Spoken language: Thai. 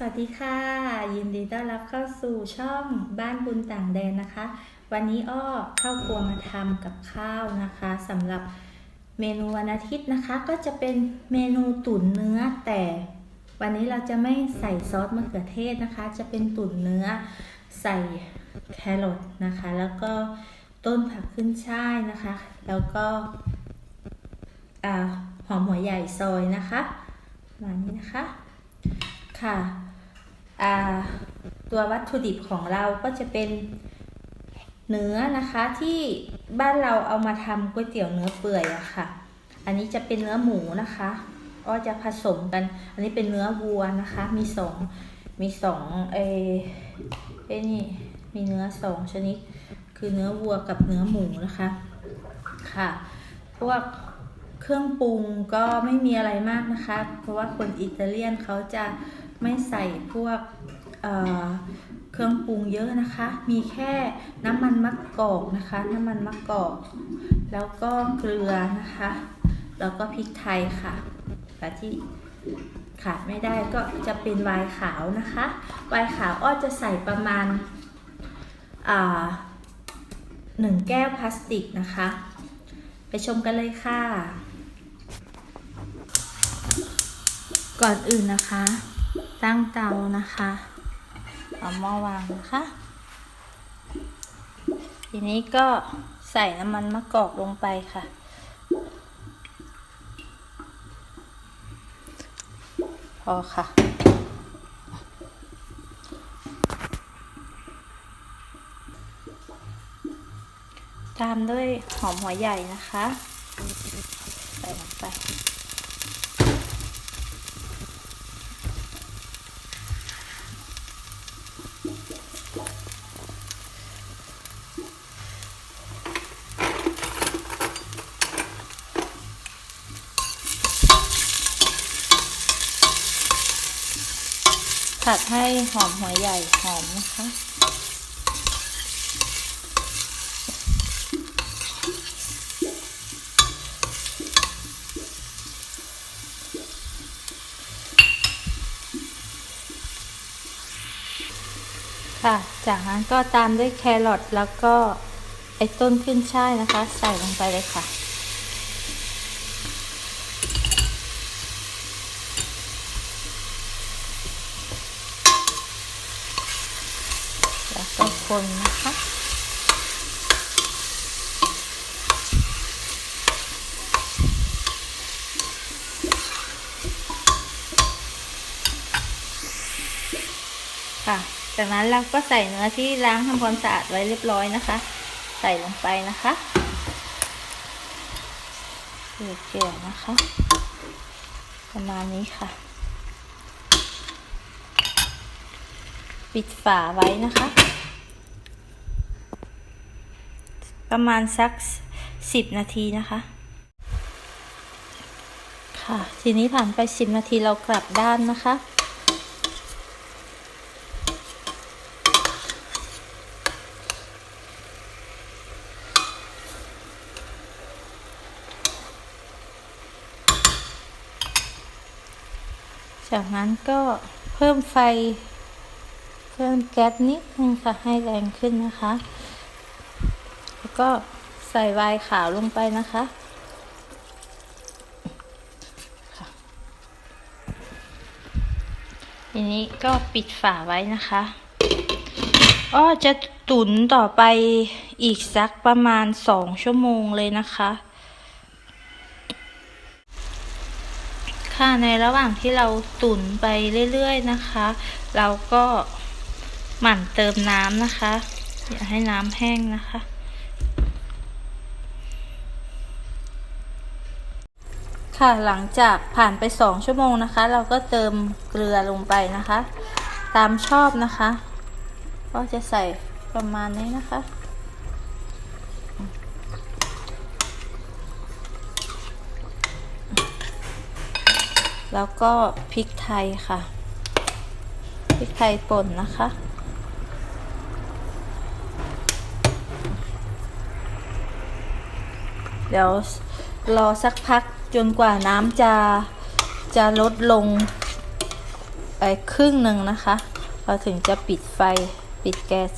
สวัสดีค่ะ ยินดีต้อนรับเข้าสู่ช่องบ้านบุญต่างแดนนะคะ วันนี้อ้อเข้าครัวมาทำกับข้าวนะคะสำหรับเมนูวันอาทิตย์นะคะ ก็จะเป็นเมนูตุ๋นเนื้อแต่ วันนี้เราจะไม่ใส่ซอสมะเขือเทศนะคะ จะเป็นตุ๋นเนื้อใส่แครอทนะคะ แล้วก็ต้นผักขึ้นช่ายนะคะ แล้วก็หอมหัวใหญ่ซอยนะคะมานี้นะคะค่ะ ตัววัตถุดิบของเราก็จะเป็นเนื้อนะคะที่บ้านเราเอามาทำก๋วยเตี๋ยวเนื้อเปื่อยอะค่ะ อันนี้จะเป็นเนื้อหมูนะคะ ก็จะผสมกัน อันนี้เป็นเนื้อวัวนะคะ มีสองมีสองเอเอนี่มีเนื้อสองชนิด คือเนื้อวัวกับเนื้อหมูนะคะ ค่ะ พวก เครื่องปรุงก็ไม่มีอะไรมากนะคะ เพราะว่าคนอิตาเลียนเขาจะไม่ใส่พวกเเครื่องปรุงเยอะนะคะ มีแค่น้ำมันมะกอกนะคะ น้ำมันมะกอก แล้วก็เกลือนะคะ แล้วก็พริกไทยค่ะและที่ขาดไม่ได้ก็จะเป็นไวน์ขาวนะคะ ไวน์ขาวอ้อจะใส่ประมาณหนึ่งแก้วพลาสติกนะคะ ไปชมกันเลยค่ะ ก่อนอื่นนะคะ ตั้งเตานะคะเอาหม้อวางนะคะ ทีนี้ก็ใส่น้ำมันมะกอกลงไปค่ะ พอค่ะ ตามด้วยหอมหัวใหญ่นะคะ ใส่ลงไป ผัดให้หอมหัวใหญ่หอมนะคะค่ะ จากนั้นก็ตามด้วยแครอทแล้วก็ไอ้ต้นขึ้นช่ายนะคะ ใส่ลงไปเลยค่ะ แล้วก็ คนนะคะ ค่ะ จากนั้นเราก็ใส่เนื้อที่ล้างทำความสะอาดไว้เรียบร้อยนะคะ ใส่ลงไปนะคะเกลี่ยนะคะ ประมาณนี้ค่ะปิดฝาไว้นะคะ ประมาณสักสิบนาทีนะคะ ค่ะทีนี้ผ่านไปสิบนาทีเรากลับด้านนะคะจากนั้นก็เพิ่มไฟ เพิ่มแก๊สนิดนึงค่ะให้แรงขึ้นนะคะ แล้วก็ใส่ไวน์ขาวลงไปนะคะค่ะทีนี้ก็ปิดฝาไว้นะคะอ้อจะตุ๋นต่อไปอีกสักประมาณสองชั่วโมงเลยนะคะ ค่ะในระหว่างที่เราตุ๋นไปเรื่อยๆนะคะ เราก็หมั่นเติมน้ำนะคะ อย่าให้น้ำแห้งนะคะ ค่ะหลังจากผ่านไปสองชั่วโมงนะคะ เราก็เติมเกลือลงไปนะคะ ตามชอบนะคะ ก็จะใส่ประมาณนี้นะคะ แล้วก็พริกไทยค่ะพริกไทยป่นนะคะ เดี๋ยวรอสักพัก จนกว่าน้ำจะจะลดลงไอ้ครึ่งหนึ่งนะคะ เราถึงจะปิดไฟปิดแก๊ส